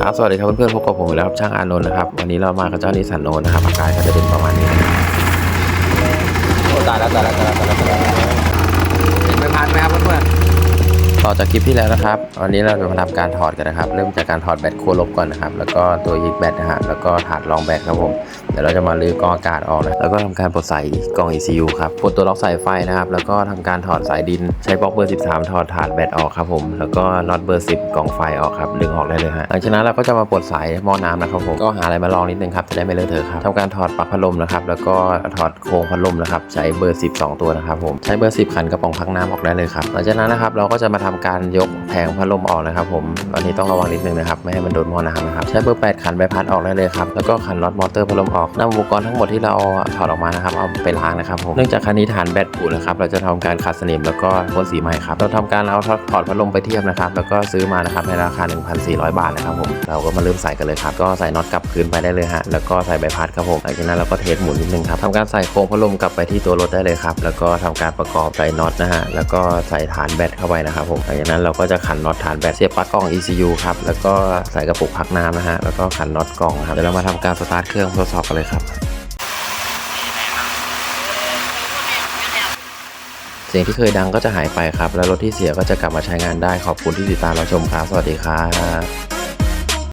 ครับสวัสดีครับเพื่อนๆพบกับผมอีกแล้วครับช่างอานนท์นะครับวันนี้เรามากับเจ้านิสันโนนนะครับอาการก็จะเป็นประมาณนี้นะครับโอ้ตายแล้วตายแล้วตาย ต่อจากคลิปที่แล้วนะครับ วันนี้เราจะมาทำการถอดกันนะครับ เริ่มจากการถอดแบตขั้วลบก่อนนะครับ แล้วก็ตัวยิกแบตนะฮะ แล้วก็ถาดรองแบตครับผม เดี๋ยวเราจะมาลื้อกองอากาศออกนะ แล้วก็ทำการปลดสายกล่อง ECU ครับ ปลดตัวล็อกสายไฟนะครับ แล้วก็ทำการถอดสายดิน ใช้บล็อกเบอร์ 13 ถอดถาดแบตออกครับผม แล้วก็น็อตเบอร์ 10 กล่องไฟออกครับ ดึงออกได้เลยฮะ หลังจากนั้นเราก็จะมาปลดสายหม้อน้ำนะครับผม ก็หาอะไรมาลองนิดนึงครับ จะได้ไม่เลอะเทอะครับทำการถอดปลั๊กพัดลมนะครับ แล้วก็ถอดโครงพัดลมนะครับ ใช้เบอร์ 12 ตัวนะครับผม ใช้เบอร์ 10 ขันกระป๋องพักน้ำออกได้เลยครับ หลังจากนั้นนะครับเราก็จะมาทำการยกแผงพัดลมออกนะครับผมอันนี้ต้องระวังนิดนึงนะครับไม่ให้มันโดนมอน้ำนะครับใช้เบอร์8ขันใบพัดออกได้เลยครับแล้วก็ขันน็อตมอเตอร์พัดลมออกนำอุปกรณ์ทั้งหมดที่เราถอดออกมานะครับเอาไปล้างนะครับผมเนื่องจากคันนี้ฐานแบตผุนะครับเราจะทำการขัดสนิมแล้วก็พ่นสีใหม่ครับเราทำการเอาถอดพัดลมไปเทียบนะครับแล้วก็ซื้อมานะครับในราคา 1,400 บาทนะครับผมเราก็มาเริ่มใส่กันเลยครับก็ใส่น็อตกลับคืนไปได้เลยฮะแล้วก็ใส่ใบพัดครับผมหลังจากนั้นเราก็เทสหมุนนิดนึงครับทำการใส่โครงพัดลมกลับไปที่ตัวรถได้เลยครับแล้วก็ทำการประกอบใส่น็อตนะฮะแล้วก็ใส่ฐานแบตเข้าไปนะครับผมหลังจากนั้นเราก็จะขันน็อตฐานแบตเสียบปลั๊กกล่อง ECU ครับแล้วก็ใส่กระปุกพักน้ำนะฮะแล้วก็ขันน็อตกล่องครับเดี๋ยวเรามาทำการสตาร์ทเครื่องทดสอบกันเลยครับเสียงที่เคยดังก็จะหายไปครับ แล้วรถที่เสียก็จะกลับมาใช้งานได้ขอบคุณที่ติดตามเราชมครับสวัสดีครับ